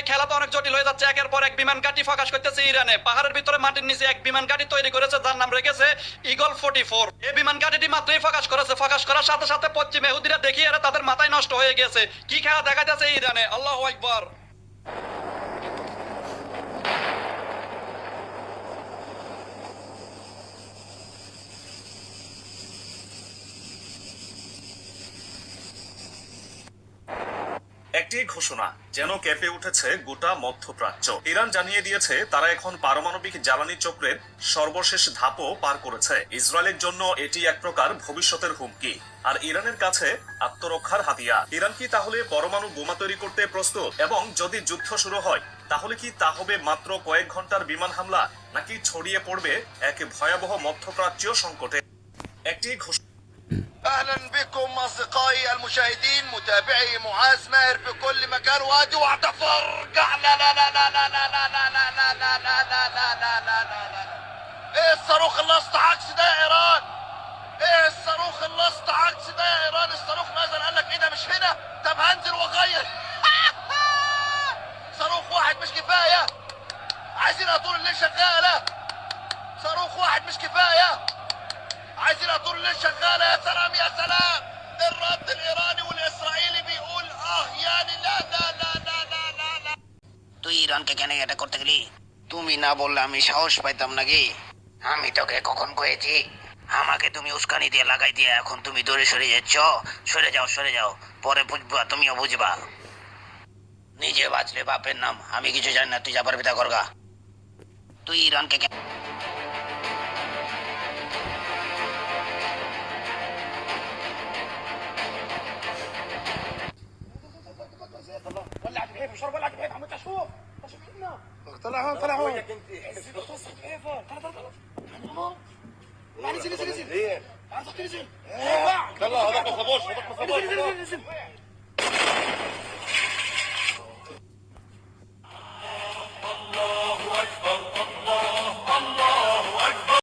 ভাই খেলা তো অনেক জটিল হয়ে যাচ্ছে। একের পর এক বিমান ঘাঁটি ফাঁকাশ করতেছে ইরানে। পাহাড়ের ভিতরে মাটির নিচে এক বিমান ঘাঁটি তৈরি করেছে, যার নাম রেখেছে ইগল ফোর্টি ফোর এই বিমান ঘাঁটিটি মাত্রই ফাঁকাশ করেছে। ফাঁকাশ করার সাথে সাথে পশ্চিম এহুদিরা দেখিয়ে তাদের মাথায় নষ্ট হয়ে গেছে কি খেলা দেখা যাচ্ছে ইরানে? আল্লাহ একবার একটি ঘোষণা, যেন কেঁপে উঠেছে গোটা মধ্যপ্রাচ্য। ইরান জানিয়ে দিয়েছে, তারা এখন পারমাণবিক জ্বালানি চক্রের সর্বশেষ ধাপও পার করেছে। ইসরায়েলের জন্য এটি এক প্রকার ভবিষ্যতের হুমকি। আর ইরানের কাছে আত্মরক্ষার হাতিয়ার। ইরান কি তাহলে পরমাণু বোমা তৈরি করতে প্রস্তুত? এবং যদি যুদ্ধ শুরু হয়, তাহলে কি তা হবে মাত্র কয়েক ঘণ্টার বিমান হামলা, নাকি ছড়িয়ে পড়বে এক ভয়াবহ মধ্যপ্রাচ্য সংকটে? একটি ঘোষণা أهلا بكم اصدقائي المشاهدين متابعي معاذ ماهر في كل مكان وادي وهتفرجع لا لا لا لا لا لا لا لا لا لا لا لا لا لا لا لا لا لا إيه الصاروخ اللصق عكس ده يا ايران إيه الصاروخ اللصق عكس ده يا ايران الصاروخ نزل قال لك إيه ده مش هنا طب هنزل واغير صاروخ واحد مش كفايه عايزينها طول الليل شغاله صاروخ واحد مش كفايه عايزينها طول الليل شغاله يا سلام তুই কেন এটা করতে গেলি? তুমি না বললে আমি সাহস পাইতাম নাকি? আমি তোকে কখন কয়েছি? আমাকে তুমি উস্কানি দিয়ে লাগাই দিয়ে এখন তুমি দূরে সরে যাচ্ছ। সরে যাও সরে যাও। পরে বুঝবা, তুমিও বুঝবা। নিজে বাঁচলে বাপের নাম। আমি কিছু জানি না, তুই যা পারবি তা করগা তুই ইরানকে কেন شوف هنا طلع هون طلع هون نزل خلص حفيفه طلع طلع طلع. يعني نزل نزل نزل عايز تنزل يلا هذاك ما صابوش هذاك ما صابوش نزل نزل نزل